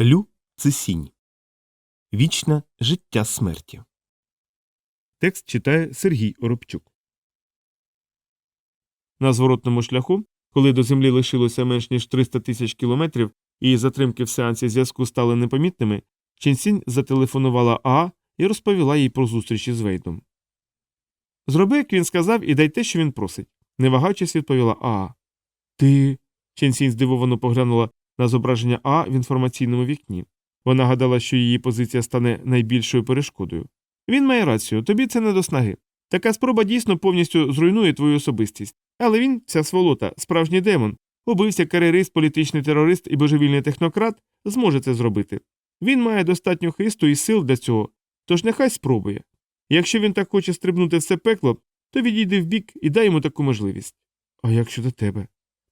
Лю Цисінь. Вічне життя смерті. Текст читає Сергій Оробчук. На зворотному шляху, коли до землі лишилося менш ніж 300 тисяч кілометрів і затримки в сеансі зв'язку стали непомітними, Ченсінь зателефонувала Аа і розповіла їй про зустріч із Вейдом. Зроби, як він сказав, і дай те, що він просить, не вагаючись, відповіла Аа. Ти. Ченсінь здивовано поглянула на зображення А в інформаційному вікні. Вона гадала, що її позиція стане найбільшою перешкодою. Він має рацію, тобі це не до снаги. Така спроба дійсно повністю зруйнує твою особистість. Але він, ця сволота, справжній демон, убився кар'єрист, політичний терорист і божевільний технократ, зможе це зробити. Він має достатньо хисту і сил для цього, тож нехай спробує. Якщо він так хоче стрибнути в це пекло, то відійди вбік і дай йому таку можливість. А як щодо тебе?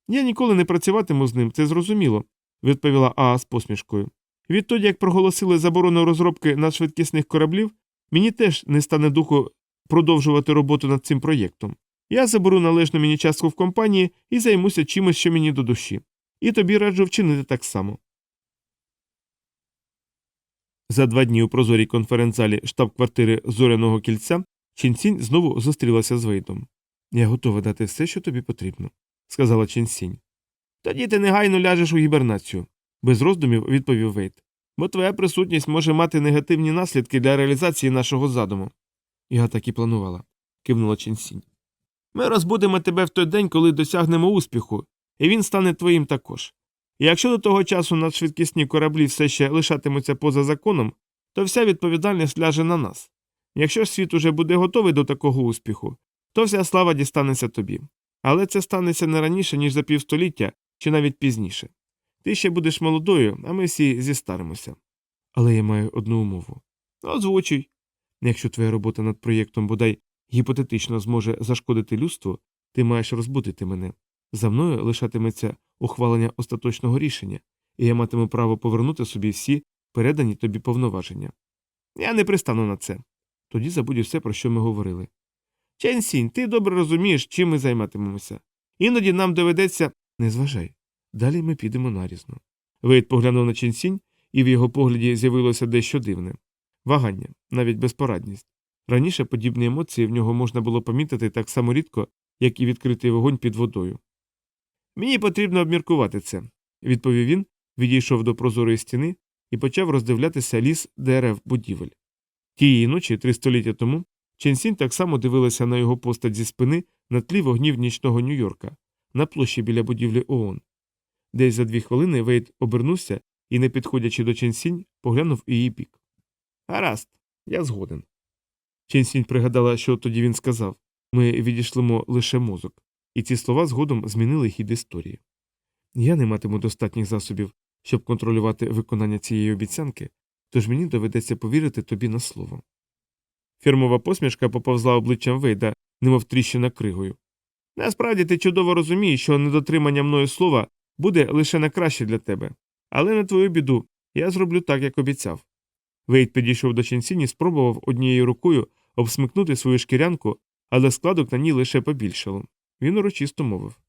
Я ніколи не працюватиму з ним, це зрозуміло, відповіла Аа з посмішкою. Відтоді, як проголосили заборону розробки надшвидкісних кораблів, мені теж не стане духу продовжувати роботу над цим проєктом. Я заберу належну мені частку в компанії і займуся чимось, що мені до душі. І тобі раджу вчинити так само. За два дні у прозорій конференц-залі штаб-квартири зоряного кільця Чінсінь знову зустрілася з Вейдом. Я готова дати все, що тобі потрібно, сказала Чінсінь. Тоді ти негайно ляжеш у гібернацію, без роздумів відповів Вейд. Бо твоя присутність може мати негативні наслідки для реалізації нашого задуму. Я так і планувала, кивнула Чінсінь. Ми розбудемо тебе в той день, коли досягнемо успіху, і він стане твоїм також. І якщо до того часу надшвидкісні кораблі все ще лишатимуться поза законом, то вся відповідальність ляже на нас. Якщо ж світ уже буде готовий до такого успіху, то вся слава дістанеться тобі. Але це станеться не раніше, ніж за півстоліття, чи навіть пізніше. Ти ще будеш молодою, а ми всі зістаримося. Але я маю одну умову. Озвучуй. Якщо твоя робота над проєктом бодай гіпотетично зможе зашкодити людству, ти маєш розбудити мене. За мною лишатиметься ухвалення остаточного рішення, і я матиму право повернути собі всі передані тобі повноваження. Я не пристану на це. Тоді забудь усе, про що ми говорили. Ченсінь, ти добре розумієш, чим ми займатимемося. Іноді нам доведеться. Не зважай. Далі ми підемо нарізно. Вейд поглянув на Ченсінь, і в його погляді з'явилося дещо дивне вагання, навіть безпорадність. Раніше подібні емоції в нього можна було помітити так само рідко, як і відкритий вогонь під водою. Мені потрібно обміркувати це, відповів він, відійшов до прозорої стіни і почав роздивлятися ліс дерев будівель. Тієї ночі, три століття тому, Ченсінь так само дивилася на його постать зі спини на тлі вогнів нічного Нью-Йорка, на площі біля будівлі ООН. Десь за дві хвилини Вейд обернувся і, не підходячи до Ченсінь, поглянув у її бік. Гаразд, я згоден. Ченсінь пригадала, що тоді він сказав ми відійшлимо лише мозок, і ці слова згодом змінили хід історії. Я не матиму достатніх засобів, щоб контролювати виконання цієї обіцянки, тож мені доведеться повірити тобі на слово. Фірмова посмішка поповзла обличчям Вейда, немов тріщина кригою. Насправді ти чудово розумієш, що недотримання мною слова буде лише на краще для тебе, але на твою біду я зроблю так, як обіцяв. Вейд підійшов до Ченсіні спробував однією рукою обсмикнути свою шкірянку, але складок на ній лише побільшало. Він урочисто мовив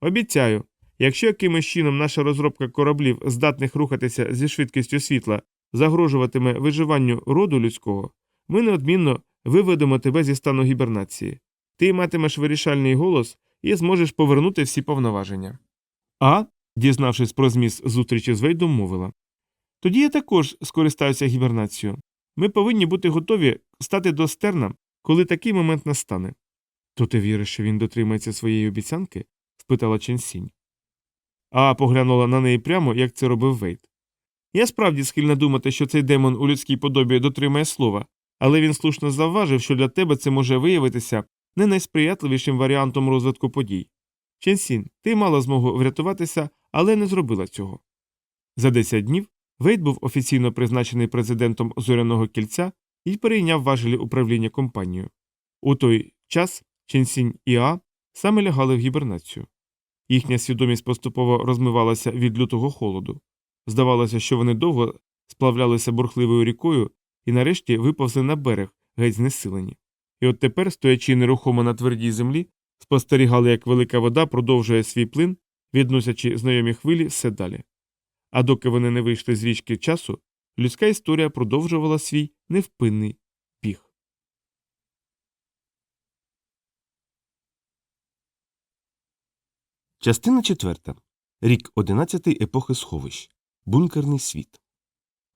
Обіцяю, якщо якимось чином наша розробка кораблів, здатних рухатися зі швидкістю світла, загрожуватиме виживанню роду людського, ми неодмінно виведемо тебе зі стану гібернації. Ти матимеш вирішальний голос і зможеш повернути всі повноваження. А, дізнавшись про зміст зустрічі з Вейдом, мовила Тоді я також скористаюся гібернацією. Ми повинні бути готові стати до стерна, коли такий момент настане. То ти віриш, що він дотримається своєї обіцянки? спитала Ченсінь. А поглянула на неї прямо, як це робив Вейд. Я справді схильна думати, що цей демон у людській подобі дотримає слова, але він слушно завважив, що для тебе це може виявитися не найсприятливішим варіантом розвитку подій. Ченсін, ти мала змогу врятуватися, але не зробила цього. За 10 днів Вейд був офіційно призначений президентом зоряного кільця і перейняв важелі управління компанією. У той час Ченсінь і А саме лягали в гібернацію. Їхня свідомість поступово розмивалася від лютого холоду. Здавалося, що вони довго сплавлялися бурхливою рікою і нарешті виповзли на берег, геть знесилені. І от тепер, стоячи нерухомо на твердій землі, спостерігали, як велика вода продовжує свій плин, відносячи знайомі хвилі все далі. А доки вони не вийшли з річки часу, людська історія продовжувала свій невпинний біг. Частина четверта. Рік 11 епохи сховищ. Бункерний світ.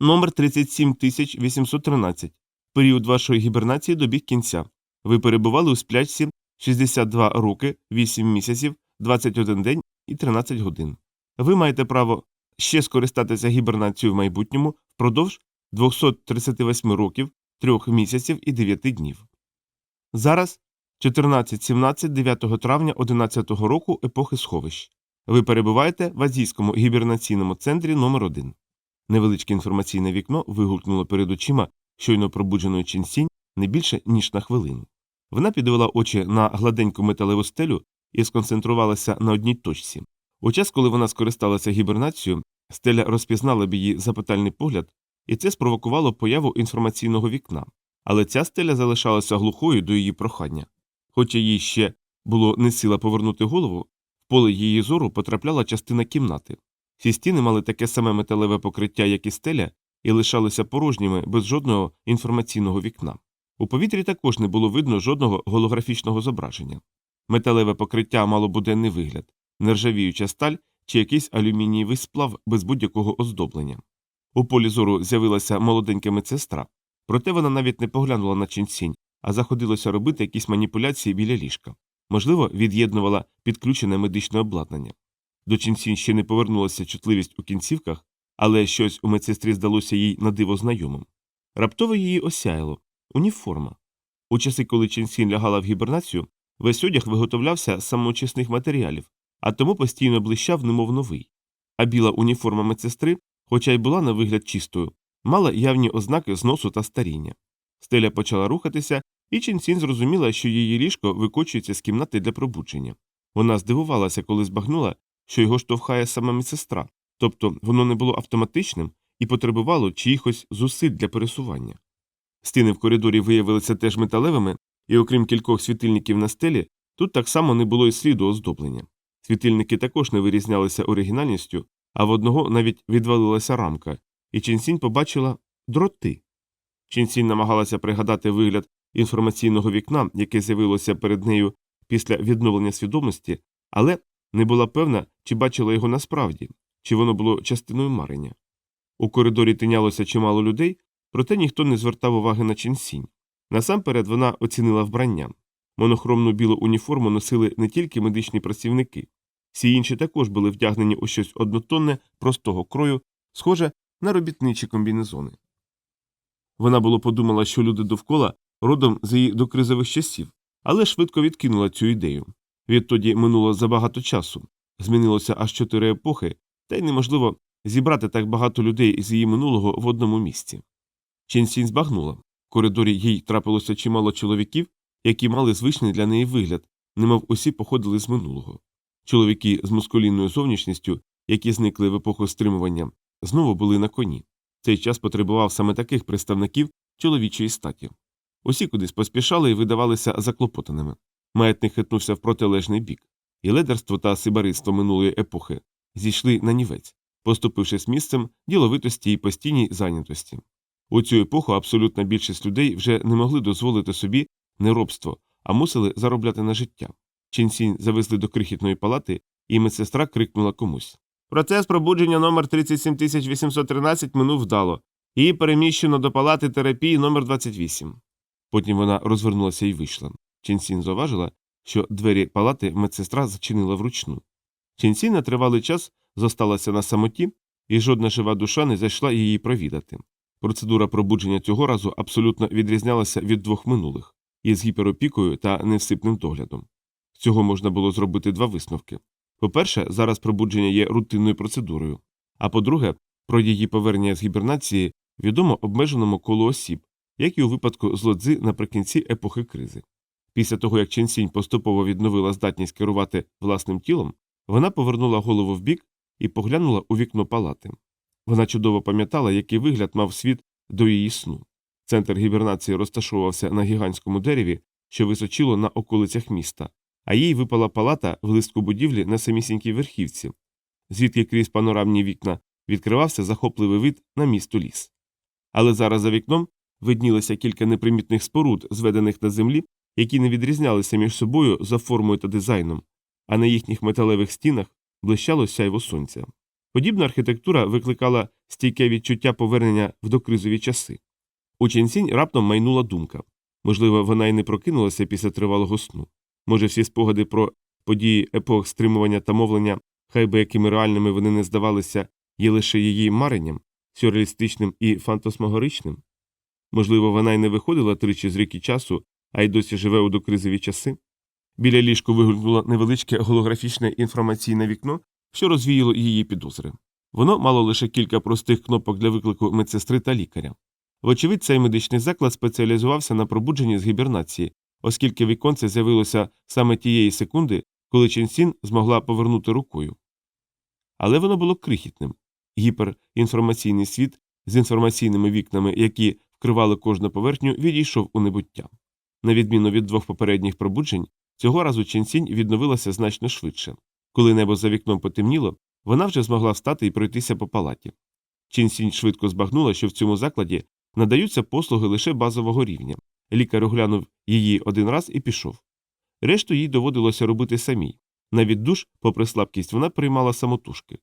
Номер 37813. Період вашої гібернації добіг кінця. Ви перебували у сплячці 62 роки, 8 місяців, 21 день і 13 годин. Ви маєте право ще скористатися гібернацією в майбутньому впродовж 238 років, 3 місяців і 9 днів. Зараз 14-17 9 травня 11 року епохи сховищ. Ви перебуваєте в азійському гібернаційному центрі номер 1 Невеличке інформаційне вікно вигукнуло перед очима щойно пробудженої Чінсінь не більше, ніж на хвилину. Вона підвела очі на гладеньку металеву стелю і сконцентрувалася на одній точці. У час, коли вона скористалася гібернацією, стеля розпізнала б її запитальний погляд, і це спровокувало появу інформаційного вікна. Але ця стеля залишалася глухою до її прохання. Хоча їй ще було не сила повернути голову, в поле її зору потрапляла частина кімнати. Всі стіни мали таке саме металеве покриття, як і стеля, і лишалися порожніми без жодного інформаційного вікна. У повітрі також не було видно жодного голографічного зображення. Металеве покриття мало буденний вигляд, нержавіюча сталь чи якийсь алюмінієвий сплав без будь-якого оздоблення. У полі зору з'явилася молоденька медсестра, проте вона навіть не поглянула на ченсінь, а заходилося робити якісь маніпуляції біля ліжка. Можливо, від'єднувала підключене медичне обладнання. До ченсінь ще не повернулася чутливість у кінцівках, але щось у медсестрі здалося їй надиво знайомим. Раптово її осяяло уніформа. У часи, коли Ченсін лягала в гібернацію, весь одяг виготовлявся з самоочисних матеріалів, а тому постійно блищав, немов новий. А біла уніформа медсестри, хоча й була на вигляд чистою, мала явні ознаки зносу та старіння. Стеля почала рухатися, і Ченсін зрозуміла, що її ліжко викочується з кімнати для пробудження. Вона здивувалася, коли збагнула, що його штовхає сама медсестра, тобто воно не було автоматичним і потребувало чиїхось зусиль для пересування. Стіни в коридорі виявилися теж металевими, і окрім кількох світильників на стелі, тут так само не було й сліду оздоблення. Світильники також не вирізнялися оригінальністю, а в одного навіть відвалилася рамка, і Ченсінь побачила дроти. Ченсінь намагалася пригадати вигляд інформаційного вікна, яке з'явилося перед нею після відновлення свідомості, але не була певна, чи бачила його насправді, чи воно було частиною марення. У коридорі тинялося чимало людей, проте ніхто не звертав уваги на Ченсінь. Насамперед вона оцінила вбрання. Монохромну білу уніформу носили не тільки медичні працівники, всі інші також були вдягнені у щось однотонне, простого крою, схоже на робітничі комбінезони. Вона було подумала, що люди довкола родом з її докризових часів, але швидко відкинула цю ідею. Відтоді минуло забагато часу, змінилося аж чотири епохи, та й неможливо зібрати так багато людей з її минулого в одному місці. Ченсінь збагнула. В коридорі їй трапилося чимало чоловіків, які мали звичний для неї вигляд, немов усі походили з минулого. Чоловіки з мускулінною зовнішністю, які зникли в епоху стримування, знову були на коні. Цей час потребував саме таких представників чоловічої статі. Усі кудись поспішали і видавалися заклопотаними. Маятник хитнувся в протилежний бік, і ледерство та сибариство минулої епохи зійшли на нівець, поступившись місцем діловитості і постійній зайнятості. У цю епоху абсолютна більшість людей вже не могли дозволити собі неробство, а мусили заробляти на життя. Ченсінь завезли до крихітної палати, і медсестра крикнула комусь. Процес пробудження номер 37813 минув вдало. Її переміщено до палати терапії номер 28 Потім вона розвернулася і вийшла. Ченсін зауважила, що двері палати медсестра зачинила вручну. Ченсін на тривалий час зосталася на самоті, і жодна жива душа не зайшла її провідати. Процедура пробудження цього разу абсолютно відрізнялася від двох минулих із гіперопікою та невсипним доглядом. З цього можна було зробити два висновки. По-перше, зараз пробудження є рутинною процедурою, а по-друге, про її повернення з гібернації відомо обмеженому колу осіб, як і у випадку з лодзи наприкінці епохи кризи. Після того, як Ченсінь поступово відновила здатність керувати власним тілом, вона повернула голову вбік і поглянула у вікно палати. Вона чудово пам'ятала, який вигляд мав світ до її сну. Центр гібернації розташовувався на гігантському дереві, що височило на околицях міста, а їй випала палата в листку будівлі на самісінькій верхівці, звідки крізь панорамні вікна відкривався захопливий вид на місто ліс. Але зараз за вікном виднілося кілька непримітних споруд, зведених на землі, які не відрізнялися між собою за формою та дизайном, а на їхніх металевих стінах блищало сяйво сонця. Подібна архітектура викликала стійке відчуття повернення в докризові часи. У Ченсінь раптом майнула думка можливо, вона й не прокинулася після тривалого сну. Може, всі спогади про події епох стримування та мовлення, хай би якими реальними вони не здавалися, є лише її маренням, сюрреалістичним і фантасмагоричним? Можливо, вона й не виходила тричі з ріки часу, а й досі живе у докризові часи? Біля ліжку вигулькнуло невеличке голографічне інформаційне вікно, що розвіяло її підозри. Воно мало лише кілька простих кнопок для виклику медсестри та лікаря. Вочевидь, цей медичний заклад спеціалізувався на пробудженні з гібернації, оскільки віконце з'явилося саме тієї секунди, коли Ченсін змогла повернути рукою. Але воно було крихітним. Гіперінформаційний світ з інформаційними вікнами, які вкривали кожну поверхню, відійшов у небуття. На відміну від двох попередніх пробуджень, цього разу Ченсінь відновилася значно швидше. Коли небо за вікном потемніло, вона вже змогла встати і пройтися по палаті. Ченсінь швидко збагнула, що в цьому закладі надаються послуги лише базового рівня. Лікар оглянув її один раз і пішов. Решту їй доводилося робити самій. Навіть душ, попри слабкість, вона приймала самотужки.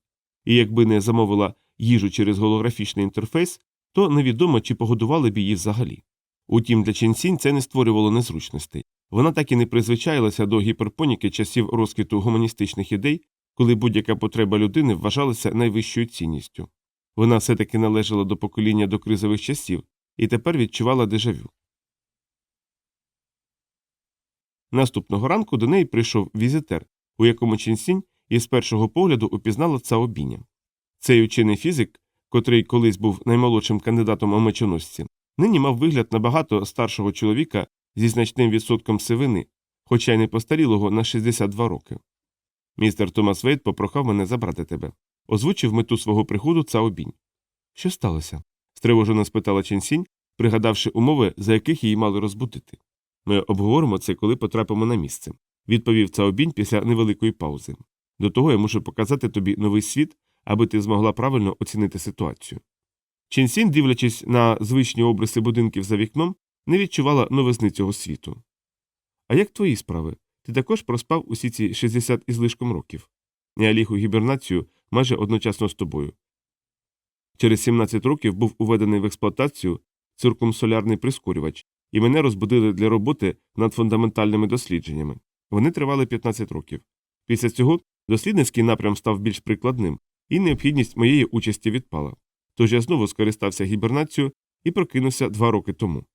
І якби не замовила їжу через голографічний інтерфейс, то невідомо, чи погодували б її взагалі. Утім, для Ченсінь це не створювало незручностей. Вона так і не призвичаїлася до гіперпоніки часів розквіту гуманістичних ідей, коли будь-яка потреба людини вважалася найвищою цінністю. Вона все таки належала до покоління до кризових часів і тепер відчувала дежавю. Наступного ранку до неї прийшов візитер, у якому Ченсінь із першого погляду упізнала Цаобіня. Цей учений фізик, котрий колись був наймолодшим кандидатом у мечоносці, нині мав вигляд набагато старшого чоловіка зі значним відсотком сивини, хоча й не постарілого на 62 роки. Містер Томас Вейт попрохав мене забрати тебе. Озвучив мету свого приходу Цаобінь. Що сталося? стривожено спитала Ченсінь, пригадавши умови, за яких її мали розбудити. Ми обговоримо це, коли потрапимо на місце, відповів Цаобінь після невеликої паузи. До того я мушу показати тобі новий світ, аби ти змогла правильно оцінити ситуацію. Ченсінь, дивлячись на звичні обриси будинків за вікном, не відчувала новизни цього світу. А як твої справи? Ти також проспав усі ці 60 із лишком років. Я ліг у гібернацію майже одночасно з тобою. Через 17 років був уведений в експлуатацію циркумсолярний прискорювач, і мене розбудили для роботи над фундаментальними дослідженнями. Вони тривали 15 років. Після цього дослідницький напрям став більш прикладним, і необхідність моєї участі відпала. Тож я знову скористався гібернацією і прокинувся два роки тому.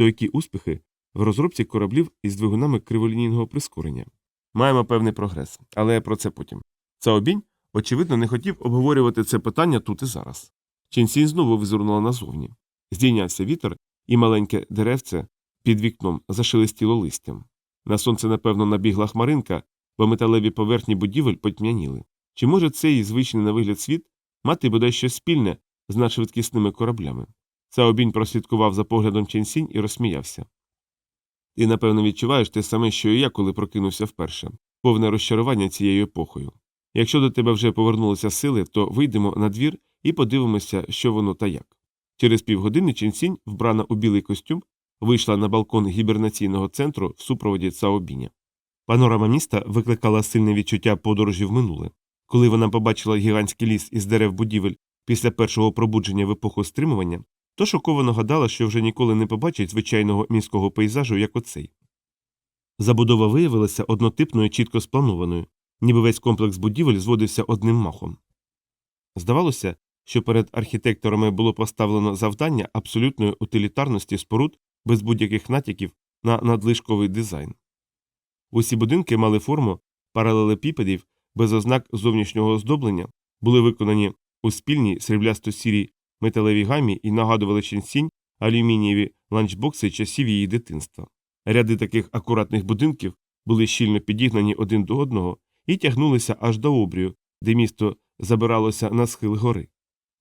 То які успіхи в розробці кораблів із двигунами криволінійного прискорення. Маємо певний прогрес, але про це потім. Цаобінь, очевидно, не хотів обговорювати це питання тут і зараз. Ченсінь знову визирнула назовні. Здійнявся вітер, і маленьке деревце під вікном зашелестіло листям. На сонце, напевно, набігла хмаринка, бо металеві поверхні будівель потьмяніли. Чи може цей звичний на вигляд світ мати бодай щось спільне з надшвидкісними кораблями? Цаобінь прослідкував за поглядом Ченсінь і розсміявся. Ти, напевно, відчуваєш те саме, що і я, коли прокинувся вперше, повне розчарування цією епохою. Якщо до тебе вже повернулися сили, то вийдемо на двір і подивимося, що воно та як. Через півгодини Ченсінь, вбрана у білий костюм, вийшла на балкон гібернаційного центру в супроводі Цаобіня. Панорама міста викликала сильне відчуття подорожі в минуле. Коли вона побачила гігантський ліс із дерев будівель після першого пробудження в епоху стримування, то шоковано гадала, що вже ніколи не побачить звичайного міського пейзажу, як оцей. Забудова виявилася однотипною чітко спланованою, ніби весь комплекс будівель зводився одним махом. Здавалося, що перед архітекторами було поставлено завдання абсолютної утилітарності споруд без будь-яких натяків на надлишковий дизайн. Усі будинки мали форму паралелепіпедів без ознак зовнішнього оздоблення, були виконані у спільній сріблясто сірій металевій гамі і нагадували ченсінь алюмінієві ланчбокси часів її дитинства. Ряди таких акуратних будинків були щільно підігнані один до одного і тягнулися аж до обрію, де місто забиралося на схил гори.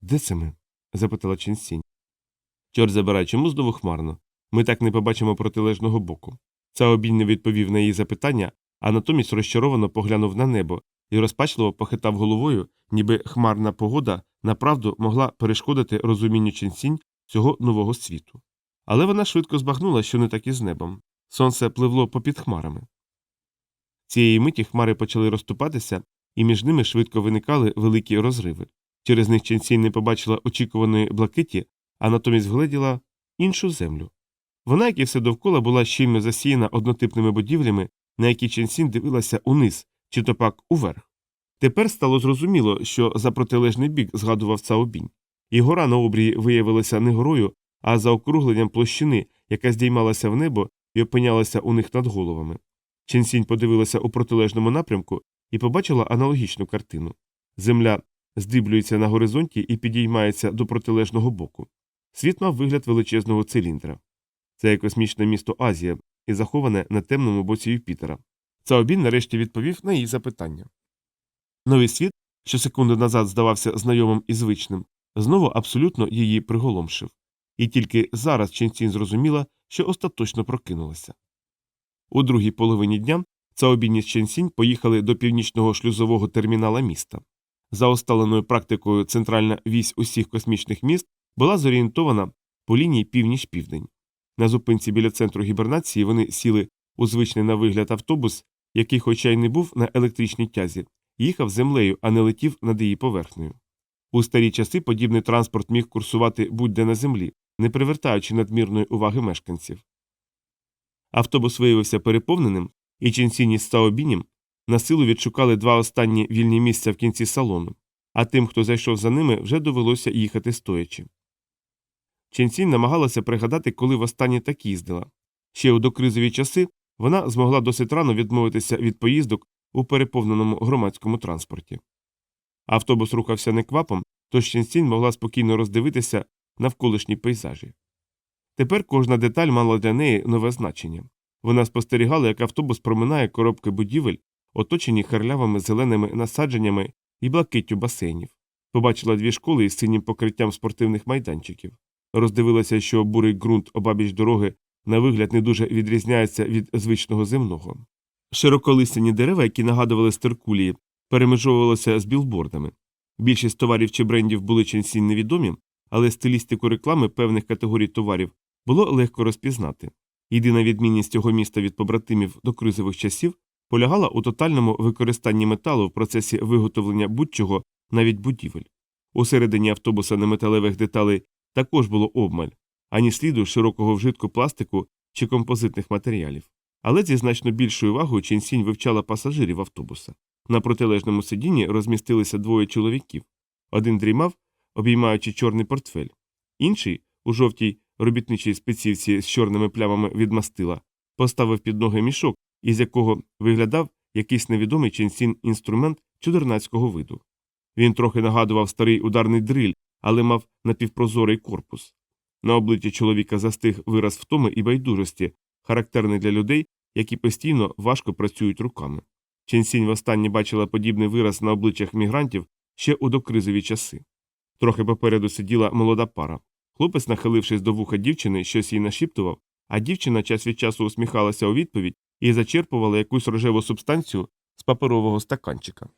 Де це ми? запитала Ченсінь. Чорт забирай, чому знову хмарно? Ми так не побачимо протилежного боку. Цаобінь не відповів на її запитання, а натомість розчаровано поглянув на небо і розпачливо похитав головою, ніби хмарна погода направду могла перешкодити розумінню Ченсінь цього нового світу. Але вона швидко збагнула, що не так і з небом. Сонце пливло попід хмарами. Цієї миті хмари почали розступатися, і між ними швидко виникали великі розриви. Через них Ченсінь не побачила очікуваної блакиті, а натомість вгледіла іншу землю. Вона, як і все довкола, була щільно засіяна однотипними будівлями, на які Ченсінь дивилася униз, чи то пак уверх. Тепер стало зрозуміло, що за протилежний бік згадував Цаобінь. І гора на обрії виявилася не горою, а заокругленням площини, яка здіймалася в небо і опинялася у них над головами. Ченсінь подивилася у протилежному напрямку і побачила аналогічну картину. Земля здиблюється на горизонті і підіймається до протилежного боку. Світ мав вигляд величезного циліндра. Це космічне місто Азія і заховане на темному боці Юпітера. Цаобін нарешті відповів на її запитання. Новий світ, що секунду назад здавався знайомим і звичним, знову абсолютно її приголомшив. І тільки зараз Ченцін зрозуміла, що остаточно прокинулася. У другій половині дня Цаобін із Ченсінь поїхали до північного шлюзового термінала міста. За усталеною практикою центральна вісь усіх космічних міст була зорієнтована по лінії північ-південь. На зупинці біля центру гібернації вони сіли у звичний на вигляд автобус, який, хоча й не був на електричній тязі, їхав землею, а не летів над її поверхнею. У старі часи подібний транспорт міг курсувати будь-де на землі, не привертаючи надмірної уваги мешканців. Автобус виявився переповненим, і Ченсіні з Саобінім на силу відшукали два останні вільні місця в кінці салону, а тим, хто зайшов за ними, вже довелося їхати стоячи. Ченсінь намагалася пригадати, коли востаннє так їздила. Ще у докризові часи вона змогла досить рано відмовитися від поїздок у переповненому громадському транспорті. Автобус рухався неквапом, тож Ченсінь могла спокійно роздивитися навколишні пейзажі. Тепер кожна деталь мала для неї нове значення. Вона спостерігала, як автобус проминає коробки будівель, оточені харлявими зеленими насадженнями і блакиттю басейнів. Побачила дві школи із синім покриттям спортивних майданчиків. Роздивилася, що бурий ґрунт обабіч дороги на вигляд не дуже відрізняється від звичного земного. Широколистяні дерева, які нагадували стеркулії, перемежовувалися з білбордами. Більшість товарів чи брендів були ченсінь невідомі, але стилістику реклами певних категорій товарів було легко розпізнати. Єдина відмінність цього міста від побратимів до кризових часів полягала у тотальному використанні металу в процесі виготовлення будь-чого, навіть будівель. Усередині автобуса неметалевих деталей також було обмаль, ані сліду широкого вжитку пластику чи композитних матеріалів. Але зі значно більшою увагою Ченсінь вивчала пасажирів автобуса. На протилежному сидінні розмістилися двоє чоловіків. Один дрімав, обіймаючи чорний портфель, інший, у жовтій робітничій спецівці з чорними плямами від мастила, поставив під ноги мішок, із якого виглядав якийсь невідомий Ченсін інструмент чудернацького виду. Він трохи нагадував старий ударний дриль, але мав напівпрозорий корпус. На обличчі чоловіка застиг вираз втоми і байдужості, характерний для людей, які постійно важко працюють руками. Ченсінь востаннє бачила подібний вираз на обличчях мігрантів ще у докризові часи. Трохи попереду сиділа молода пара. Хлопець, нахилившись до вуха дівчини, щось їй нашіптував, а дівчина час від часу усміхалася у відповідь і зачерпувала якусь рожеву субстанцію з паперового стаканчика.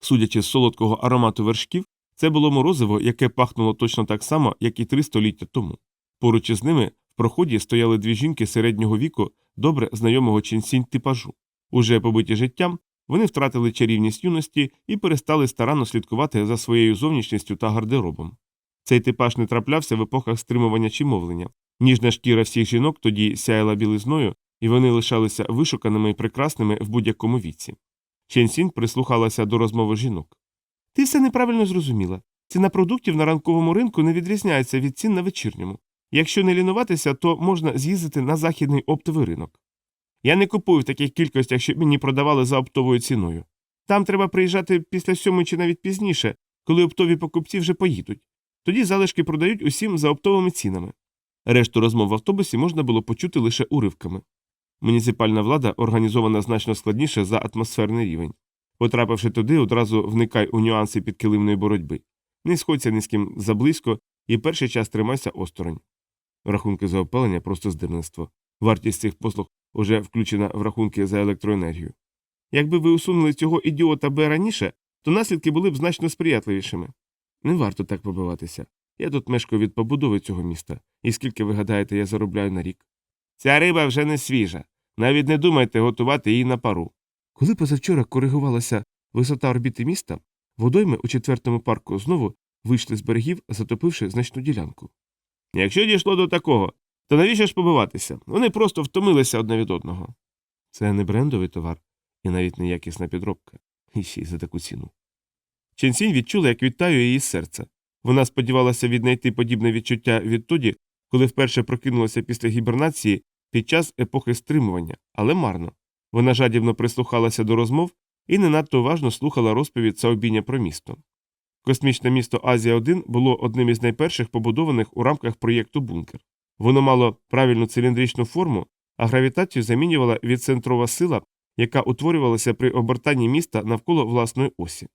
Судячи з солодкого аромату вершків, це було морозиво, яке пахнуло точно так само, як і три століття тому. Поруч із ними проході стояли дві жінки середнього віку, добре знайомого ченсінь типажу. Уже побиті життям, вони втратили чарівність юності і перестали старанно слідкувати за своєю зовнішністю та гардеробом. Цей типаж не траплявся в епохах стримування чи мовлення. Ніжна шкіра всіх жінок тоді сяяла білизною, і вони лишалися вишуканими і прекрасними в будь-якому віці. Ченсінь прислухалася до розмови жінок. Ти все неправильно зрозуміла. Ціна продуктів на ранковому ринку не відрізняється від цін на вечірньому. Якщо не лінуватися, то можна з'їздити на західний оптовий ринок. Я не купую в таких кількостях, щоб мені продавали за оптовою ціною. Там треба приїжджати після сьомої чи навіть пізніше, коли оптові покупці вже поїдуть. Тоді залишки продають усім за оптовими цінами. Решту розмов в автобусі можна було почути лише уривками. Муніципальна влада організована значно складніше за атмосферний рівень. Потрапивши туди, одразу вникай у нюанси підкилимної боротьби. Не сходься ні з ким заблизько і перший час тримайся осторонь. Рахунки за опалення просто здирництво. Вартість цих послуг уже включена в рахунки за електроенергію. Якби ви усунули цього ідіота Б раніше, то наслідки були б значно сприятливішими. Не варто так побиватися. Я тут мешкаю від побудови цього міста, і скільки ви гадаєте, я заробляю на рік? Ця риба вже не свіжа. Навіть не думайте готувати її на пару. Коли позавчора коригувалася висота орбіти міста, водойми у четвертому парку знову вийшли з берегів, затопивши значну ділянку. Якщо дійшло до такого, то навіщо ж побиватися? Вони просто втомилися одне від одного. Це не брендовий товар і навіть не якісна підробка. І ще й за таку ціну. Ченсінь відчула, як відтаю її серце. Вона сподівалася віднайти подібне відчуття відтоді, коли вперше прокинулася після гібернації під час епохи стримування, але марно. Вона жадібно прислухалася до розмов і не надто уважно слухала розповідь Цаобіня про місто. Космічне місто Азія 1 було одним із найперших побудованих у рамках проєкту Бункер. Воно мало правильну циліндричну форму, а гравітацію замінювала відцентрова сила, яка утворювалася при обертанні міста навколо власної осі.